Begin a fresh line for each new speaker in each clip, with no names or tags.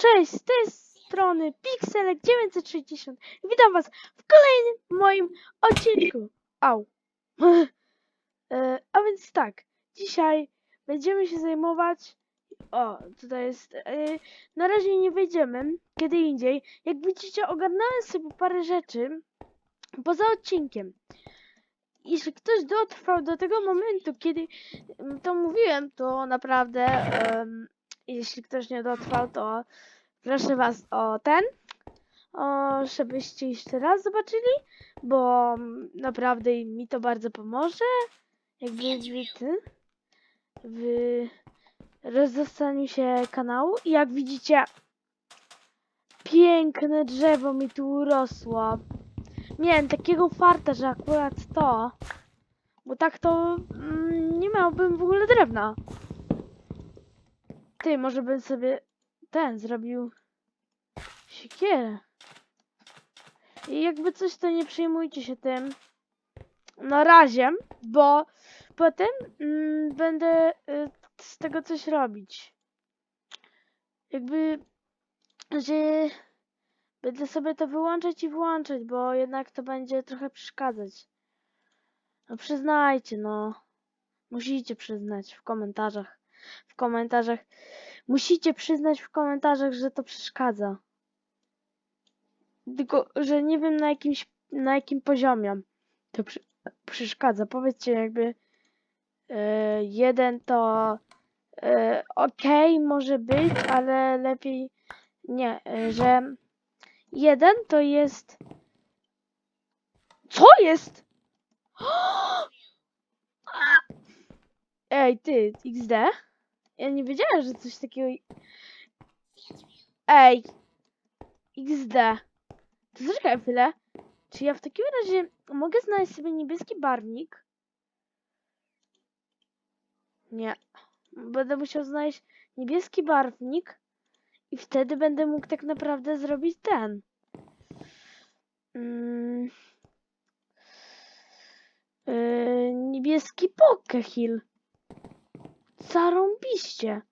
Cześć, z tej strony Pixelek 960 i witam was w kolejnym moim odcinku. Au. E, A więc tak, dzisiaj będziemy się zajmować. O, tutaj jest. e, Na razie nie wejdziemy, kiedy indziej. Jak widzicie, ogarnąłem sobie parę rzeczy poza odcinkiem. Jeśli ktoś dotrwał do tego momentu, kiedy mm, to mówiłem, to naprawdę. jeśli ktoś nie dotrwał, to proszę was o ten, o, żebyście jeszcze raz zobaczyli, bo naprawdę mi to bardzo pomoże, jakby wy, w rozdostaniu się kanału i jak widzicie, piękne drzewo mi tu urosło. Miałem takiego farta, że akurat to, bo tak to mm, nie miałbym w ogóle drewna. Ty, może bym sobie ten zrobił siekierę. I jakby coś, to nie przejmujcie się tym na razie, bo potem mm, będę y, z tego coś robić. Jakby, że będę sobie to wyłączać i włączać, bo jednak to będzie trochę przeszkadzać. No przyznajcie, no. Musicie przyznać w komentarzach. W komentarzach. Musicie przyznać w komentarzach, że to przeszkadza. Tylko, że nie wiem na jakimś, na jakim poziomie to przy, przeszkadza. Powiedzcie jakby e, jeden to e, ok, może być, ale lepiej nie, e, że jeden to jest co jest? Ej, ty, XD? Ja nie wiedziałem, że coś takiego... Ej! XD. To zaczekaj chwilę. Czy ja w takim razie mogę znaleźć sobie niebieski barwnik? Nie. Będę musiał znaleźć niebieski barwnik i wtedy będę mógł tak naprawdę zrobić ten. Mm. Yy, niebieski Pokehill. Zarąbiście.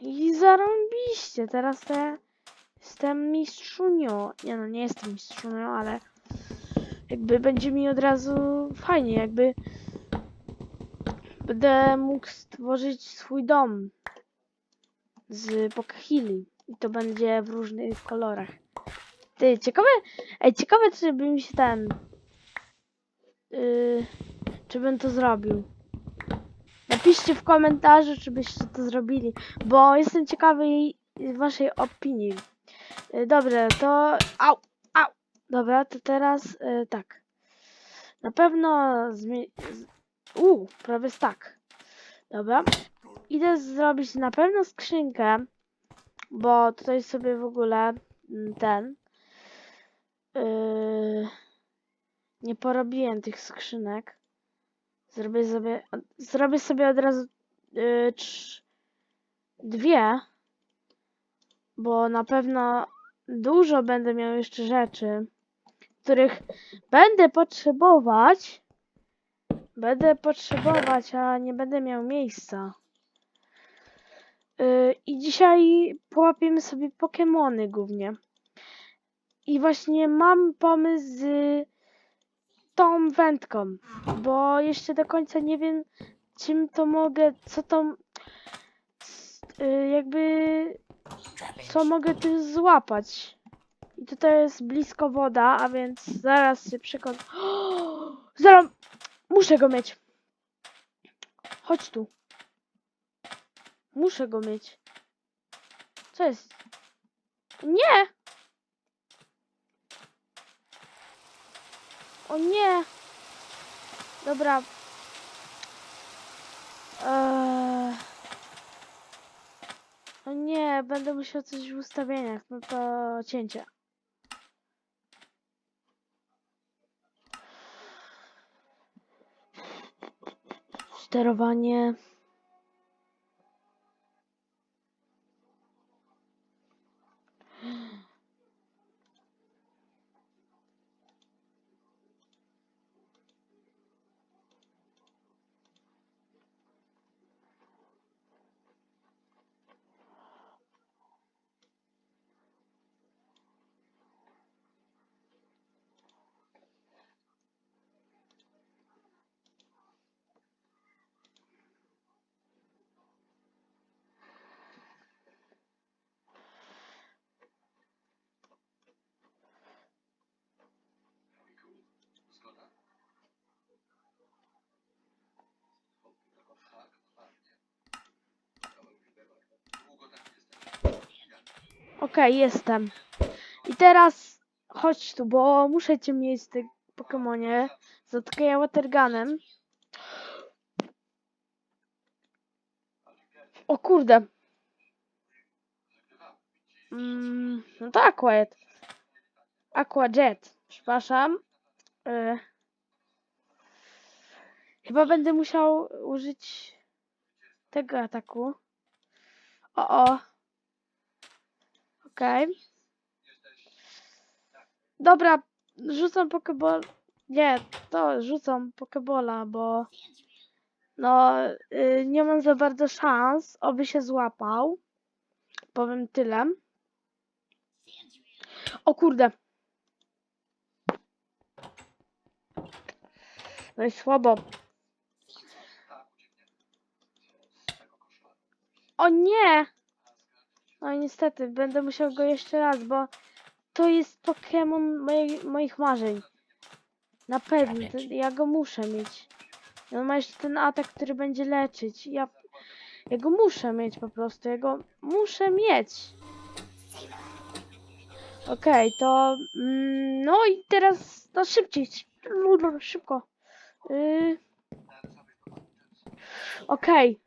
I zarąbiście. Teraz ja jestem mistrzunią. Nie no, nie jestem mistrzunią, ale jakby będzie mi od razu fajnie, jakby będę mógł stworzyć swój dom z Pokehilli. I to będzie w różnych kolorach. Ty, ciekawe, ej, ciekawe, czy by mi się ten, yy, czy bym to zrobił. Napiszcie w komentarzu, czy byście to zrobili, bo jestem ciekawy waszej opinii. Yy, Dobrze, to, au, au, dobra, to teraz yy, tak. Na pewno zmie... z- U, prawie tak. Dobra. Idę zrobić na pewno skrzynkę, bo tutaj sobie w ogóle mm, ten Yy, nie porobiłem tych skrzynek. Zrobię sobie, zrobię sobie od razu yy, trz, dwie, bo na pewno dużo będę miał jeszcze rzeczy, których będę potrzebować. Będę potrzebować, a nie będę miał miejsca. Yy, I dzisiaj połapiemy sobie Pokemony głównie. I właśnie mam pomysł z tą wędką, bo jeszcze do końca nie wiem, czym to mogę, co to, y, jakby, co mogę tu złapać. I tutaj jest blisko woda, a więc zaraz się przekonam. Zaraz, muszę go mieć. Chodź tu. Muszę go mieć. Co jest? Nie! O nie! Dobra. Eee... O nie, będę musiał coś w ustawieniach. No to cięcie. Sterowanie. Okej, jestem. I teraz chodź tu, bo muszę cię mieć w tym Pokemonie. Zatkaję Watergunem. O kurde. Mm, no to Aquajet. Aquajet. Przepraszam. Y, Chyba będę musiał użyć tego ataku. O, o. Okej. Dobra, rzucam pokeball. Nie, to rzucam pokebola, bo no y, nie mam za bardzo szans, oby się złapał. Powiem tyle. O kurde. No i słabo. O nie! No i niestety, będę musiał go jeszcze raz, bo to jest Pokémon mojej, moich marzeń. Na pewno, ja go muszę mieć. On ma jeszcze ten atak, który będzie leczyć. Ja, ja go muszę mieć po prostu, ja go muszę mieć. Okej, to... Mm, no i teraz, no szybciej, szybko. szybko. Yy. Okej.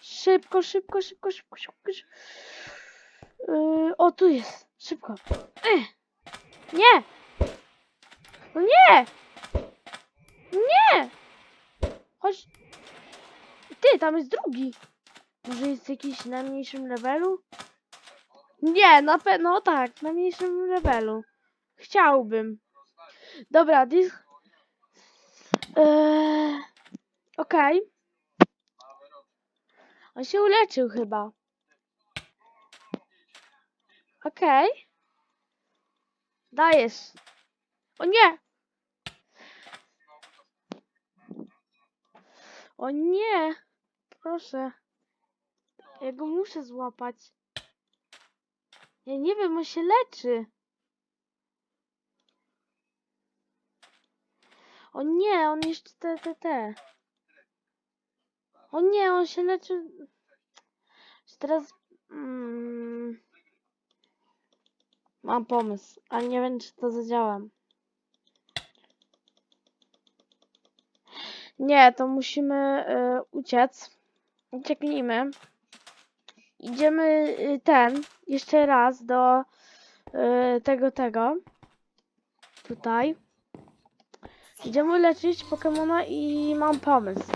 Szybko, szybko, szybko, szybko, szybko. szybko. Yy, o, tu jest. Szybko. Ech. Nie! No nie! Nie! Chodź. Ty, tam jest drugi. Może jest jakiś na mniejszym levelu? Nie, na pewno tak, na mniejszym levelu. Chciałbym. Dobra, dis... Eee, Okej. On się uleczył chyba. Okej. Dajesz. O nie! O nie! Proszę. Ja go muszę złapać. Ja nie wiem, on się leczy. O nie, on jeszcze te, te, te. O nie, on się leczy. Teraz. Mm, mam pomysł, ale nie wiem, czy to zadziała. Nie, to musimy y, uciec. Ucieknijmy. Idziemy y, ten, jeszcze raz do y, tego, tego. Tutaj. Idziemy leczyć Pokemona i mam pomysł.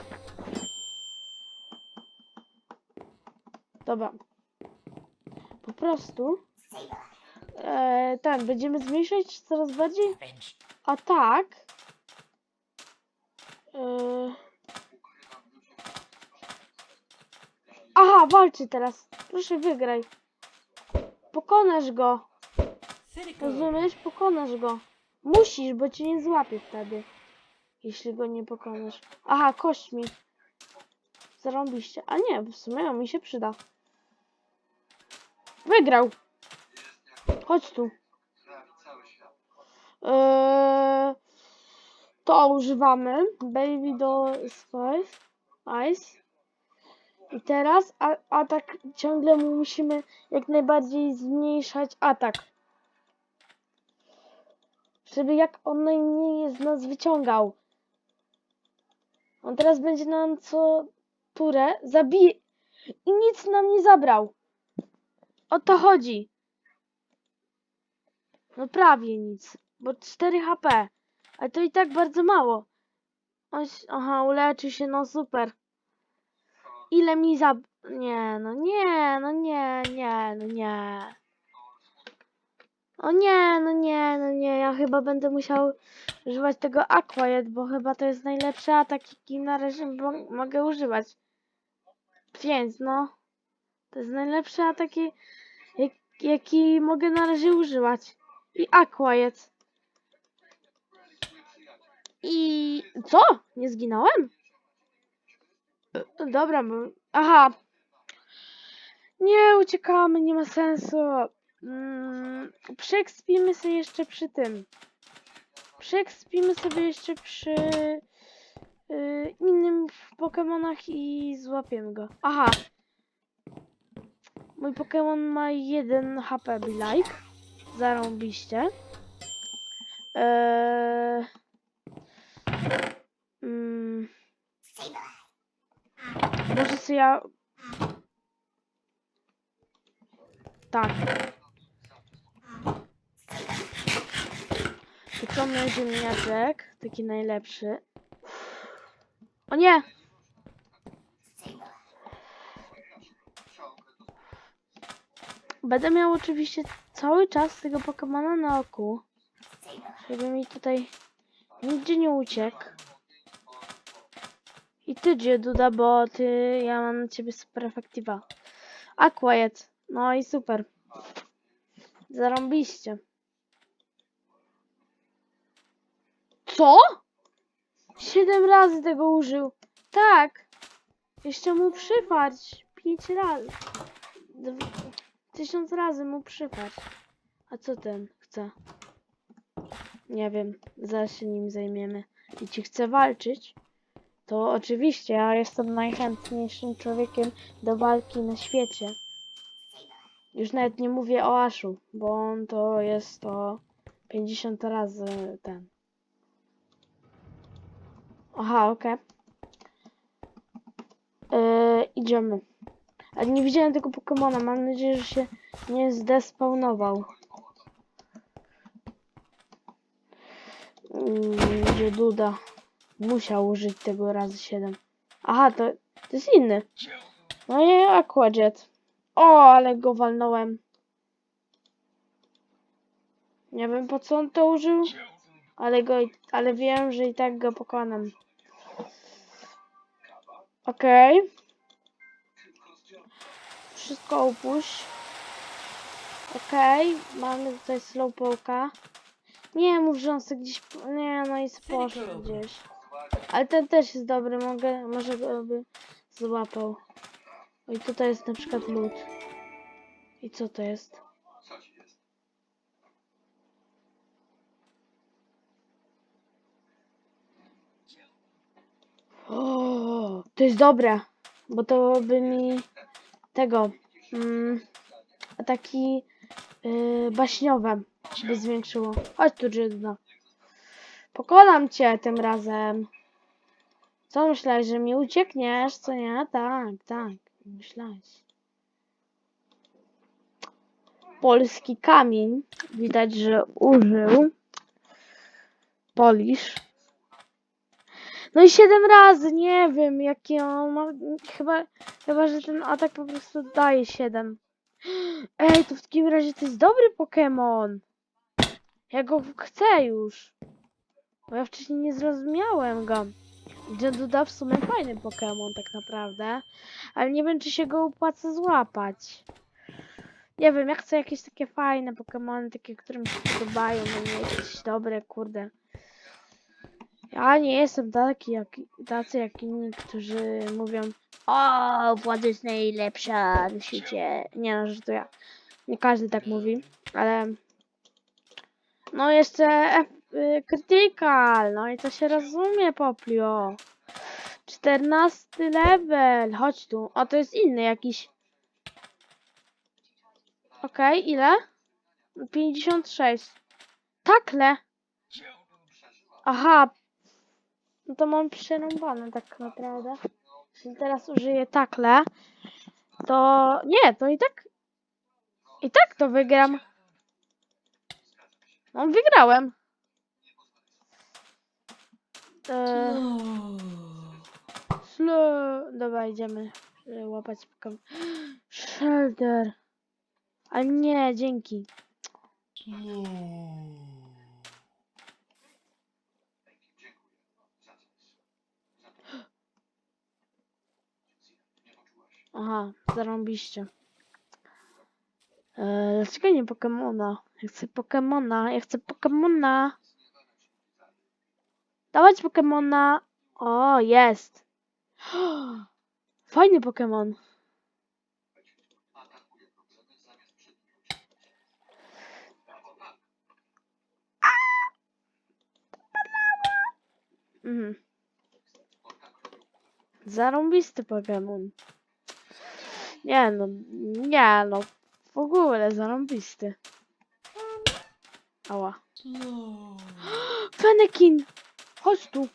Dobra. Po prostu e, ten, będziemy zmniejszać coraz bardziej a tak e, Aha, walczy teraz. Proszę wygraj. Pokonasz go. Rozumiesz? Pokonasz go. Musisz, bo cię nie złapie wtedy. Jeśli go nie pokonasz. Aha, kośćmi. Zarąbiście. A nie, w sumie on mi się przyda. Wygrał. Chodź tu. Eee, to używamy. Baby do Spice. Ice. I teraz a, atak ciągle mu musimy jak najbardziej zmniejszać atak. Żeby jak on najmniej z nas wyciągał. On teraz będzie nam co turę zabije i nic nam nie zabrał. O to chodzi. No prawie nic, bo 4 HP. Ale to i tak bardzo mało. On, się- aha, uleczył się, no super. Ile mi za... Nie, no nie, no nie, nie, no nie. O nie, no nie, no nie, ja chyba będę musiał używać tego Aquajet, bo chyba to jest najlepszy atak, jaki na razie mo- mogę używać. Więc no, to jest najlepszy atak, jak, jak- jaki mogę na razie używać. I Aquajet. I co? Nie zginąłem? E, Dobra, bo... Aha. Nie, uciekamy, nie ma sensu. Mm, Przeekspimy sobie jeszcze przy tym. Przeekspimy sobie jeszcze przy y, innym Pokemonach i złapiemy go. Aha. Mój Pokémon ma 1 HP like. Zarąbiście. Eee... Mm. Może sobie ja... Tak. Wyciągnę ziemniaczek, taki najlepszy. O nie! Będę miał oczywiście cały czas tego Pokemona na oku. Żeby mi tutaj nigdzie nie uciekł. I ty, Duda, bo ty, ja mam na ciebie super efektywa. A quiet. No i super. Zarąbiście. Co? Siedem razy tego użył. Tak. Jeszcze mu przyfarć. Pięć razy. Dw- Tysiąc razy mu przyfarć. A co ten chce? Nie wiem. Zaraz się nim zajmiemy. I ci chce walczyć? To oczywiście, ja jestem najchętniejszym człowiekiem do walki na świecie. Już nawet nie mówię o Aszu, bo on to jest to 50 razy ten. Aha, okej. Yy, idziemy. Ale nie widziałem tego Pokemona. Mam nadzieję, że się nie zdespawnował. Yy, Gdzie Duda. Musiał użyć tego razy 7. Aha, to, to jest inny. No i Aquajet. O, ale go walnąłem. Nie wiem po co on to użył, ale go, ale wiem, że i tak go pokonam. Okej. Wszystko opuść. Okej, mamy tutaj slowpoke'a. Nie mów, że on gdzieś... Nie, no i poszedł gdzieś. Ale ten też jest dobry, mogę, może go by złapał. I tutaj jest na przykład lód. I co to jest? O, to jest dobre, bo to by mi tego mm, ataki yy, baśniowe by zwiększyło. Chodź tu, Jydna. Pokonam cię tym razem. Co myślałeś, że mi uciekniesz, co nie? Tak, tak, myślałeś. Polski kamień. Widać, że użył. Polisz. No i siedem razy, nie wiem, jaki on ma. Chyba, chyba, że ten atak po prostu daje 7. Ej, to w takim razie to jest dobry Pokémon. Ja go chcę już. Bo ja wcześniej nie zrozumiałem go. Dziaduda w sumie fajny Pokémon tak naprawdę. Ale nie wiem, czy się go opłaca złapać. Nie wiem, ja chcę jakieś takie fajne Pokémony, takie, które mi się podobają, no nie jakieś dobre, kurde. Ja nie jestem taki jak, tacy jak inni, którzy mówią O, władza jest najlepsza na świecie. Nie no, że to ja. Nie każdy tak mówi, ale... No jeszcze Critical, no i to się rozumie, Poplio. 14 level, chodź tu. O, to jest inny jakiś. Okej, ile? 56. Takle. Aha. No to mam przerąbane tak naprawdę. Jeśli teraz użyję takle, to nie, to i tak i tak to wygram. No wygrałem. Eee, slow. Dobra, idziemy e, łapać Pokemon. Shelter. Ale nie, dzięki. Aha, zarąbiście. Eee, dlaczego nie Pokemona? Ja chcę Pokemona, ja chcę Pokemona. Dawać Pokemona. O, jest. Fajny Pokemon. Mhm. Zarąbisty Pokemon. Nie no, nie no. W ogóle zarąbisty. Ała. Fenekin! Chodź tu.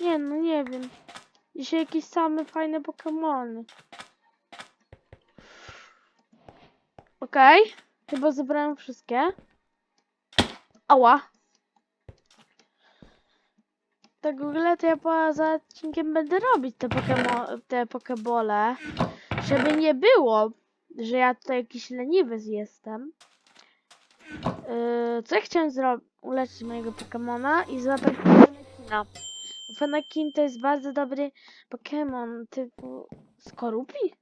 Nie no, nie wiem. Dzisiaj jakieś same fajne Pokemony. Okej. Chyba zebrałem wszystkie. Ała. Tak w ogóle to ja poza odcinkiem będę robić te, pokemo te pokebole. Żeby nie było, że ja tutaj jakiś leniwy jestem. Yy, co ja chciałem zrobić? Uleczyć mojego Pokemona i złapać Fenekina. Fenekin to jest bardzo dobry Pokemon typu Skorupi?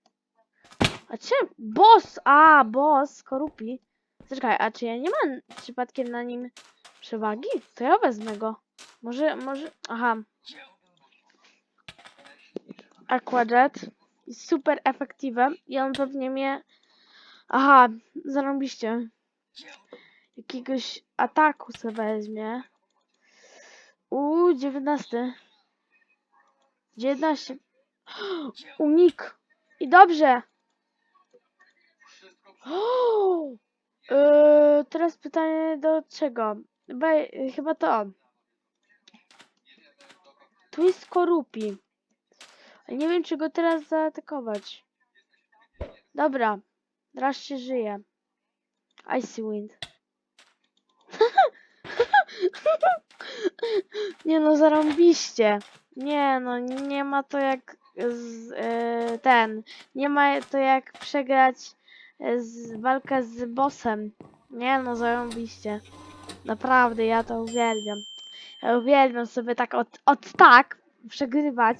A czym? Boss! A, boss Skorupi. Czekaj, a czy ja nie mam przypadkiem na nim przewagi? To ja wezmę go. Może, może... Aha. Aquajet jest super efektywny i on pewnie mnie... Aha, zarąbiście. Jakiegoś ataku se weźmie. Uuu, 19. 19. Unik. I dobrze. Yy, teraz pytanie do czego? Chyba, to. Tu jest Korupi. Nie wiem, czy go teraz zaatakować. Dobra. Raz się żyje. Icy Wind. nie no, zarąbiście. Nie no, nie ma to jak z, e, ten. Nie ma to jak przegrać e, z, walkę z bossem. Nie no, zarąbiście. Naprawdę, ja to uwielbiam. Ja uwielbiam sobie tak od, od tak przegrywać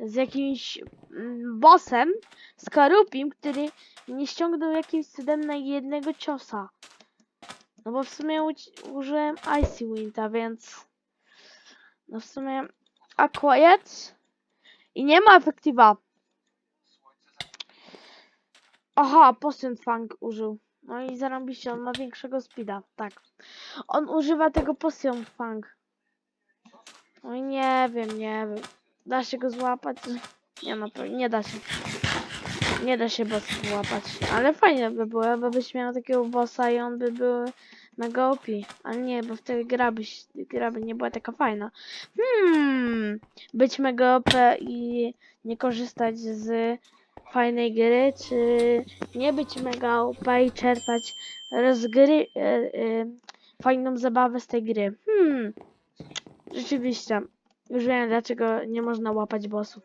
z jakimś mm, bossem, z Karupim, który nie ściągnął jakimś cudem na jednego ciosa. No bo w sumie użyłem Icy Winta, więc no w sumie a Quiet i nie ma efektywa. Aha, Potion Fang użył. No i zarąbiście, on ma większego speeda, tak. On używa tego Potion Fang. No i nie wiem, nie wiem. Da się go złapać? Nie no, to nie da się. Nie da się bossa złapać. Ale fajnie by było, bo byś miał takiego bossa i on by był mega OP. Ale nie, bo wtedy gra, byś, gra by nie była taka fajna. Hmm, być mega OP i nie korzystać z fajnej gry, czy nie być mega OP i czerpać rozgry, e, e, fajną zabawę z tej gry. Hmm, rzeczywiście. Już wiem, dlaczego nie można łapać bossów.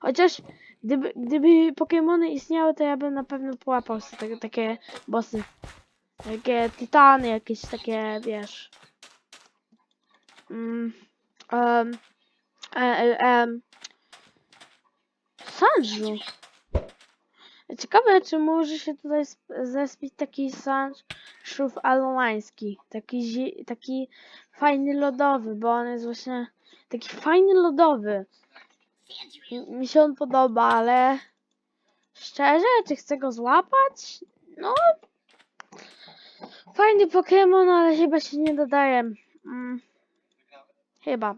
Chociaż gdyby, gdyby Pokemony istniały, to ja bym na pewno połapał sobie takie, bossy. Takie tytany, jakieś takie, wiesz. Mm, um, e, e, Sanju. Ciekawe, czy może się tutaj sp- zespić taki Sanjów alołański. Taki, taki fajny lodowy, bo on jest właśnie taki fajny lodowy. Mi- się on podoba, ale szczerze, czy chcę go złapać? No. Fajny Pokémon, ale chyba się nie dodaje. Mm. Chyba.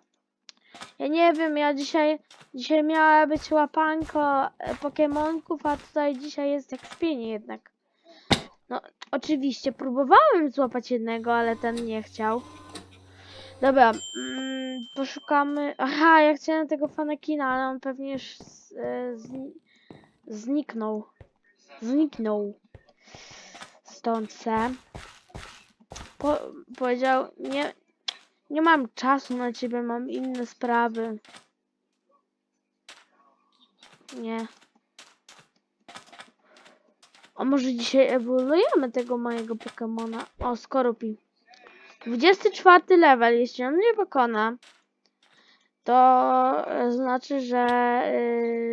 Ja nie wiem, ja dzisiaj, dzisiaj miała być łapanko e, Pokemonków, a tutaj dzisiaj jest jak spienie jednak. No, oczywiście próbowałem złapać jednego, ale ten nie chciał. Dobra, mm, poszukamy. Aha, ja chciałem tego Fanakina, ale on pewnie już z, e, zni zniknął. Zniknął. Stąd se. Po powiedział, nie, nie mam czasu na ciebie, mam inne sprawy. Nie. A może dzisiaj ewoluujemy tego mojego Pokemona? O, Skorupi. 24 level, jeśli on mnie pokona, to e, znaczy, że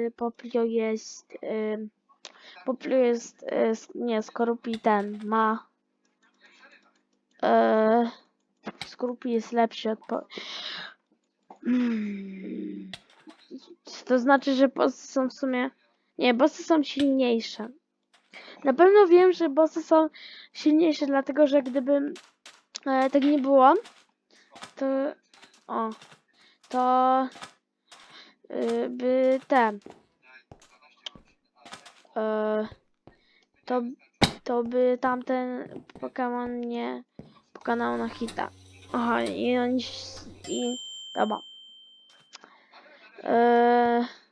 y, Poplio jest. Y, Poplio jest. Y, s- nie, Skorupi ten ma. Y, Skorupi jest lepszy od. Po... Mm. To znaczy, że bossy są w sumie. Nie, bossy są silniejsze. Na pewno wiem, że bossy są silniejsze, dlatego że gdyby e, tak nie było, to. O. To. y, by te. e, to, to by tamten Pokémon nie pokonał na hita. Aha, i oni... i... dobra. I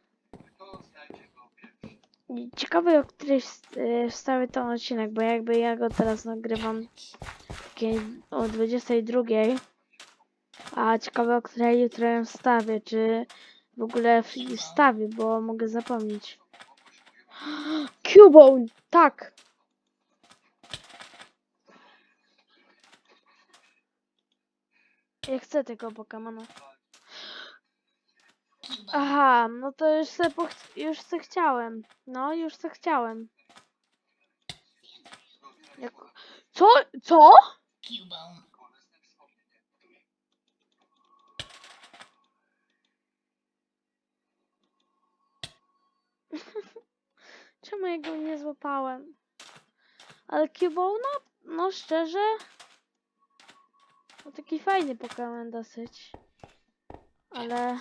ciekawe, o której wst- wstawię ten odcinek, bo jakby ja go teraz nagrywam o 22. A ciekawe, o której jutro ją wstawię, czy w ogóle wstawię, bo mogę zapomnieć. Cubone! Tak! Ja chcę tego Pokemona. Aha, no to już se, już se chciałem. No, już se chciałem. Jak... Co? Co? Czemu ja go nie złapałem? Ale Cubone, no szczerze, no taki fajny Pokémon dosyć. Ale...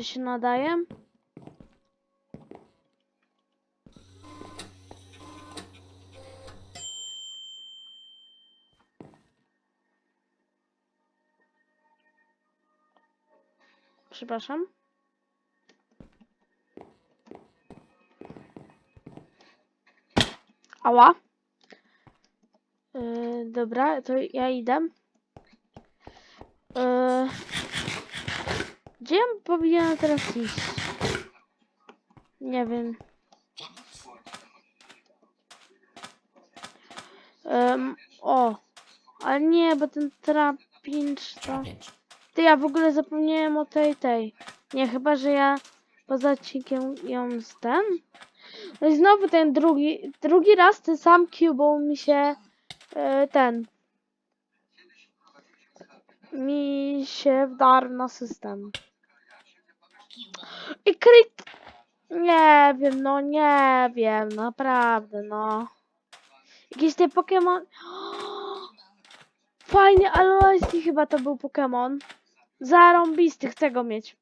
Czy się nadaje? Przepraszam. Ała. Yy, dobra, to ja idę. Yy, gdzie ja powinienem teraz iść? Nie wiem. Ym, o, ale nie, bo ten trapinch to... Ty, ja w ogóle zapomniałem o tej, tej. Nie, chyba, że ja poza odcinkiem ją z ten. No i znowu ten drugi, drugi raz ten sam Cubo mi się, e, ten, mi się wdarł na system. I kryt, nie wiem, no nie wiem, naprawdę, no. Jakiś ten Pokémon, fajny, aloeski chyba to był Pokémon. Zarąbisty, chcę go mieć.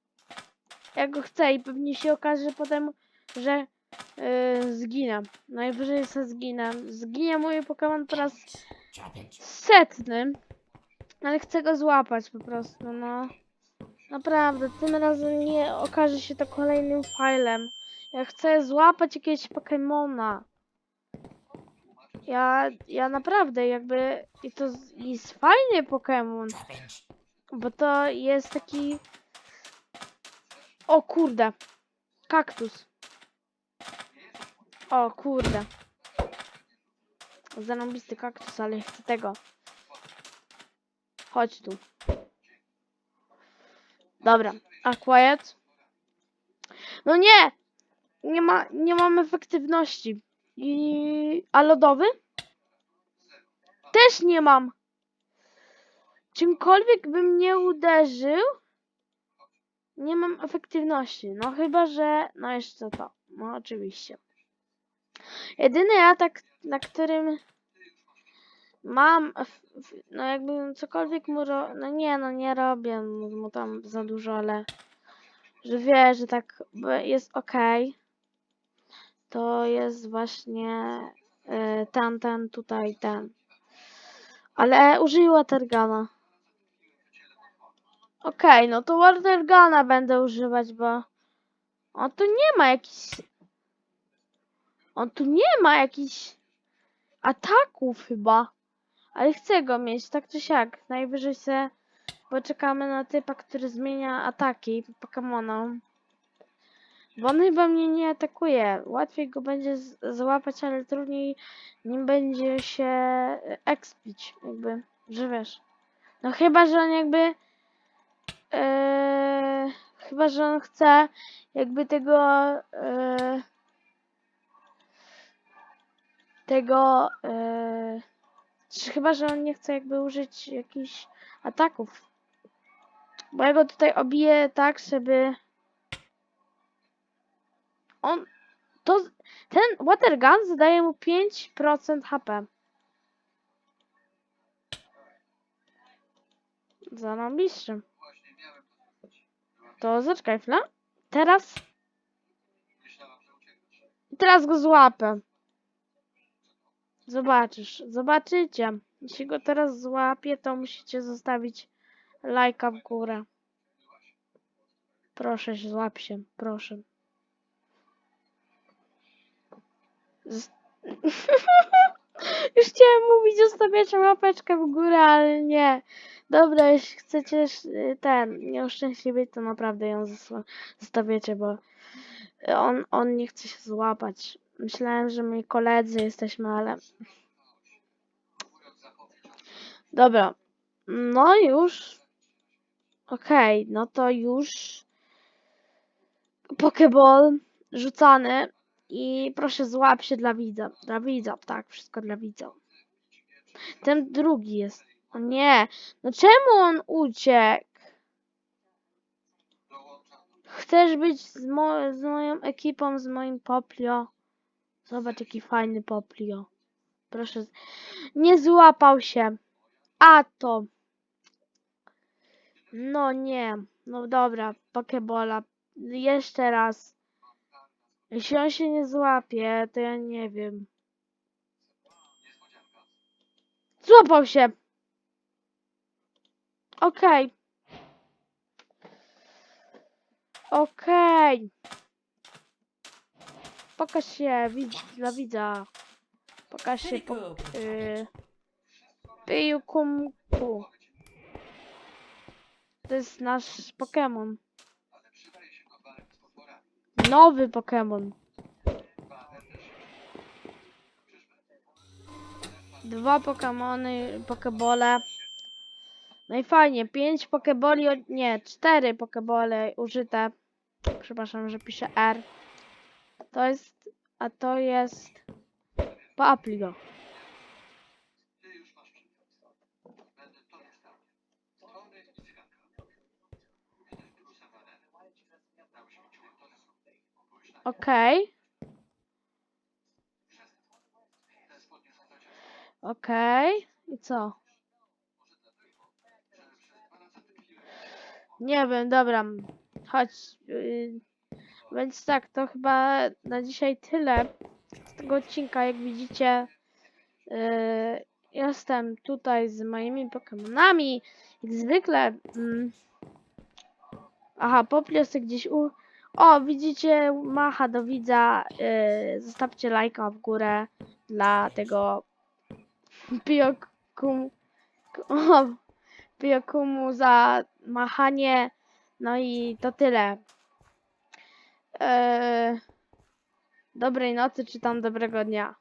Ja go chcę i pewnie się okaże potem, że yy, zginę. Najwyżej se zginę. Zginie mój Pokémon po raz setny. Ale chcę go złapać po prostu, no. Naprawdę, tym razem nie okaże się to kolejnym filem. Ja chcę złapać jakiegoś Pokemona. Ja, ja naprawdę jakby... I to jest fajny Pokémon. Bo to jest taki. O kurde. Kaktus. O kurde. Zarąbisty kaktus, ale chcę tego. Chodź tu. Dobra. A quiet? No nie! Nie ma, nie mam efektywności. I... A lodowy? Też nie mam. Czymkolwiek bym nie uderzył, nie mam efektywności. No chyba, że. No jeszcze to. No oczywiście. Jedyny atak, na którym mam. No jakbym cokolwiek mu. Ro... No nie, no nie robię mu tam za dużo, ale. Że wie, że tak jest ok. To jest właśnie y, ten, ten, tutaj, ten. Ale użyła Tergana. Okej, no to Watergana będę używać, bo on tu nie ma jakichś... On tu nie ma jakichś ataków chyba. Ale chcę go mieć, tak czy siak. Najwyżej se poczekamy na typa, który zmienia ataki Pokemonom. Bo on chyba mnie nie atakuje. Łatwiej go będzie złapać, ale trudniej nim będzie się e, expić, jakby, że wiesz. No chyba, że on jakby Eee, chyba, że on chce jakby tego eee, tego czy chyba, że on nie chce jakby użyć jakichś ataków. Bo ja go tutaj obiję tak, żeby on to ten water gun zadaje mu 5% HP. Zarąbiście. To zaczekaj chwilę. Teraz teraz go złapę. Zobaczysz, zobaczycie. Jeśli go teraz złapię, to musicie zostawić lajka w górę. Proszę, złap się, proszę. Z... Już chciałem mówić, zostawiacie łapeczkę w górę, ale nie. Dobra, jeśli chcecie ten, nie uszczęśliwić, to naprawdę ją zostawiacie, bo on, on nie chce się złapać. Myślałem, że my koledzy jesteśmy, ale... Dobra. No już. Okej, no to już. Pokeball rzucany. I proszę złap się dla widza. Dla widza, tak, wszystko dla widza. Ten drugi jest. O nie. No czemu on uciekł? Chcesz być z, mo z moją ekipą, z moim Poplio? Zobacz, jaki fajny Poplio. Proszę. Nie złapał się. A to. No nie. No dobra, Pokebola. Jeszcze raz. Jeśli on się nie złapie, to ja nie wiem. Złapał się. Okej. Okej. Pokaż się widz, dla widza. Pokaż się po, y. To jest nasz Pokémon. Nowy Pokémon. Dwa Pokémony, Pokebole. No i fajnie, pięć Pokeboli, nie, cztery Pokebole użyte. Przepraszam, że piszę R. To jest, a to jest Papligo. Okej. Okej. I co? Nie wiem, dobra. Chodź. Yy, więc tak, to chyba na dzisiaj tyle z tego odcinka. Jak widzicie, yy, jestem tutaj z moimi Pokemonami. Jak zwykle. Mm. Aha, Popliosy gdzieś u... O, widzicie, macha do widza. Yy, zostawcie lajka w górę dla tego Biokum... O, Biokumu za machanie. No i to tyle. Eee, dobrej nocy, czy tam dobrego dnia.